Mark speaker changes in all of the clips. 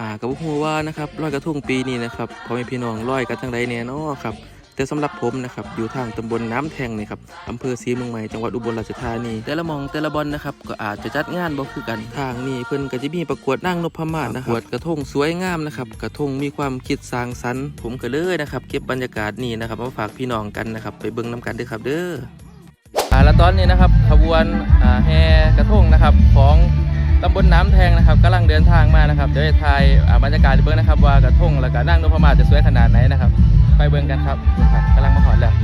Speaker 1: อ่ากับหัวว่านะครับลอยกระทงปีนี้นะครับพ่อแม่พี่น้องลอยกันทางใดแน่เนอครับแต่สำหรับผมนะครับอยู่ทางตำบลน้ำแทงนะครับอำเภอศรีเมืองใหม่จังหวัดอุบลราชธานีแต่ละหมองแต่ละบอลนะครับก็อาจจะจัดงานบ่คือกันทางนี้เพิ่นก็จะมีประกวดนางนพมาศนะครับประกวดกระทงสวยงามนะครับกระทงมีความคิดสร้างสรรค์ ผมก็เลยนะครับเก็บบรรยากาศนี้นะครับมาฝากพี่น้องกันนะครับไปเบิ่งน้กันเด้อครับเด้ออ่าแล้วตอนนี้นะครับขบวนอ่าแห่กระทงนะครับของ ตำบลน้ำแทงนะครับกำลังเดินทางมานะครับเดี๋ยวจะถ่ายอ่าบรรยากาศให้เบิ้งนะครับ ว่ากระทงแล้วก็นั่งนพมาศจะสวยขนาดไหนนะครับ ไปเบิ้งกันครับครับกำลังมาหอดแล้ว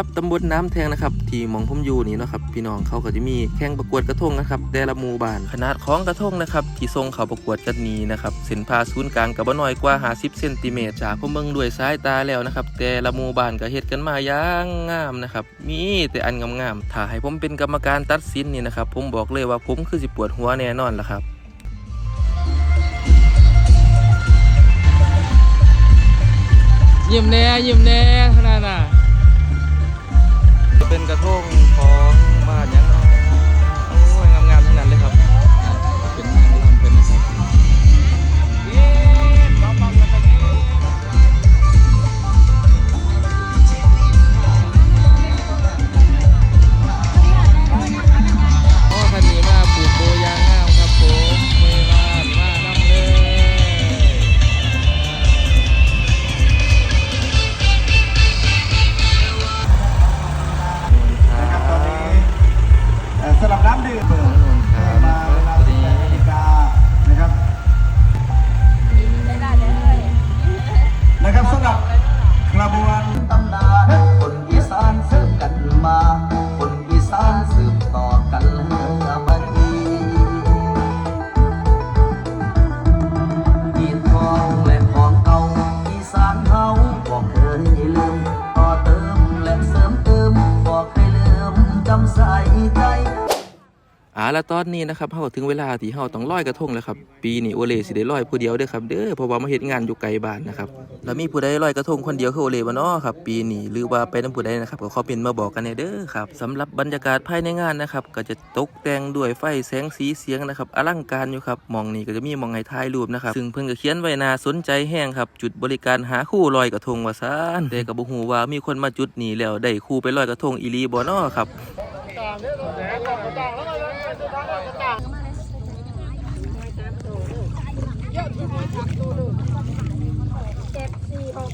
Speaker 1: อ่าแล้วสำหรับตำบลน้ำแทงนะครับที่หมองผมอยู่นี่เนาะครับพี่น้องเขาก็จะมีแข่งประกวดกระทงนะครับแต่ละหมู่บ้านขนาดของกระทงนะครับที่ทรงเขาประกวดกันนี้นะครับเส้นผ่าศูนย์กลางกับบ่น้อยกว่า 50เซนติเมตรจากผมเบิ่งด้วยสายตาแล้วนะครับแต่ละหมู่บ้านก็เฮ็ดกันมาอย่างงามนะครับมีแต่อันงามๆถ้าให้ผมเป็นกรรมการตัดสินนี่นะครับผมบอกเลยว่าผมคือสิปวดหัวแน่นอนล่ะครับยิ้มแน่ยิ้มแน่ขนาดน่ะ เป็นกระทง
Speaker 2: แล้
Speaker 1: วตอนนี้นะครับเฮาถึงเวลาที่เฮาต้องลอยกระทงแล้วครับ ปีนี้โอเลสิได้ลอยผู้เดียวเด้อครับเด้อเพราะว่ามาเฮ็ดงานอยู่ไกลบ้านนะครับแล้วมีผู้ใดลอยกระทงคนเดียวคือโอเลบ่เนาะครับ ปีนี้หรือว่าไปนํผู้ใดนะครับก็ขอเป็นมาบอกกันแหน่เด้อครับสำหรับบรรยากาศภายในงานนะครับก็จะตกแต่งด้วยไฟแสงสีเสียงนะครับอลังการอยู่ครับมองนี้ก็จะมีมองให้ถ่ายรูปนะครับซึ่งเพิ่นก็เขียนไว้น่าสนใจแฮงครับ จุดบริการหาคู่ลอยกระทงว่าซ่านแต่ก็บ่ฮู้ว่ามีคนมาจุดนี้แล้วได้คู่ไปลอยกระทงอีหลีบ่เนาะครับ
Speaker 3: เจ็ดสี่หก